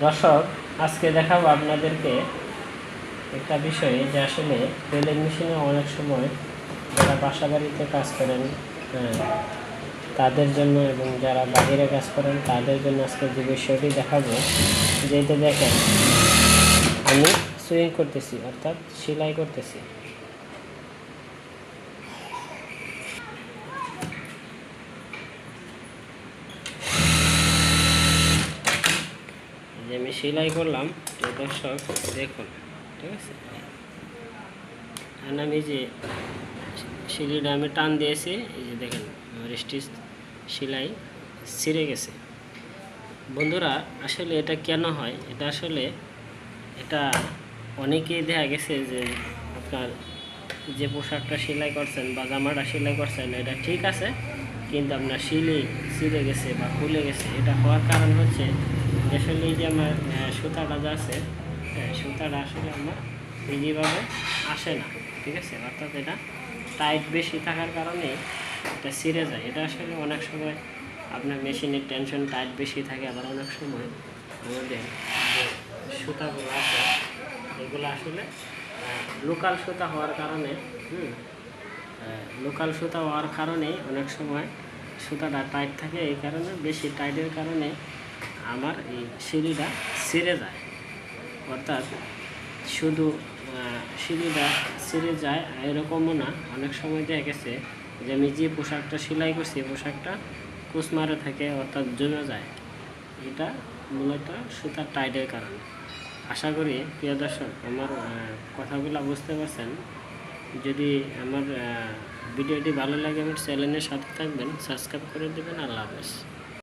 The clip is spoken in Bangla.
দর্শক আজকে দেখাবো আপনাদেরকে একটা বিষয় যে আসলে টেলার মেশিনে অনেক সময় যারা বাসা বাড়িতে কাজ করেন হ্যাঁ, তাদের জন্য এবং যারা বাইরে কাজ করেন তাদের জন্য আজকে যে বিষয়টি দেখাবো যেটা দেখেন আমি সুইং করতেছি অর্থাৎ সেলাই করতেছি। যে আমি সেলাই করলাম দর্শক দেখুন, ঠিক আছে? আমি যে সিলিটা আমি টান দিয়েছি, এই যে দেখেন, আমার স্টিচ সেলাই ছিঁড়ে গেছে। বন্ধুরা, আসলে এটা কেন হয়? এটা আসলে এটা অনেকেই দেখা গেছে যে আপনার যে পোশাকটা সেলাই করছেন বা জামাটা সেলাই করছেন, এটা ঠিক আছে, কিন্তু আপনার সিলি ছিঁড়ে গেছে বা খুলে গেছে। এটা হওয়ার কারণ হচ্ছে আসলে এই যে আমার সুতাটা যা আছে সুতাটা আসলে আমার ইজিভাবে আসে না, ঠিক আছে? অর্থাৎ এটা টাইট বেশি থাকার কারণে এটা ছিঁড়ে যায়। এটা আসলে অনেক সময় আপনার মেশিনের টেনশন টাইট বেশি থাকে, আবার অনেক সময় আমাদের সুতাগুলো আছে, এগুলো আসলে লোকাল সুতা হওয়ার কারণে, হুম লোকাল সুতা হওয়ার কারণে অনেক সময় সুতাটা টাইট থাকে। এই কারণে, বেশি টাইটের কারণে আমার এই সিঁড়িটা ছিঁড়ে যায়। অর্থাৎ শুধু সিঁড়িটা ছিঁড়ে যায় এরকমও না। অনেক সময় দেখা গেছে যে আমি যে পোশাকটা সেলাই করছি পোশাকটা কুচমারে থাকে, অর্থাৎ জমে যায়। এটা মূলত সুতার টাইটের কারণে। আশা করি প্রিয় দর্শক, আমার কথাগুলো বুঝতে পারছেন। যদি আমার ভিডিওটি ভালো লাগে, আমার চ্যানেলের সাথে থাকবেন, সাবস্ক্রাইব করে দেবেন, আল্লাহ হাফেজ।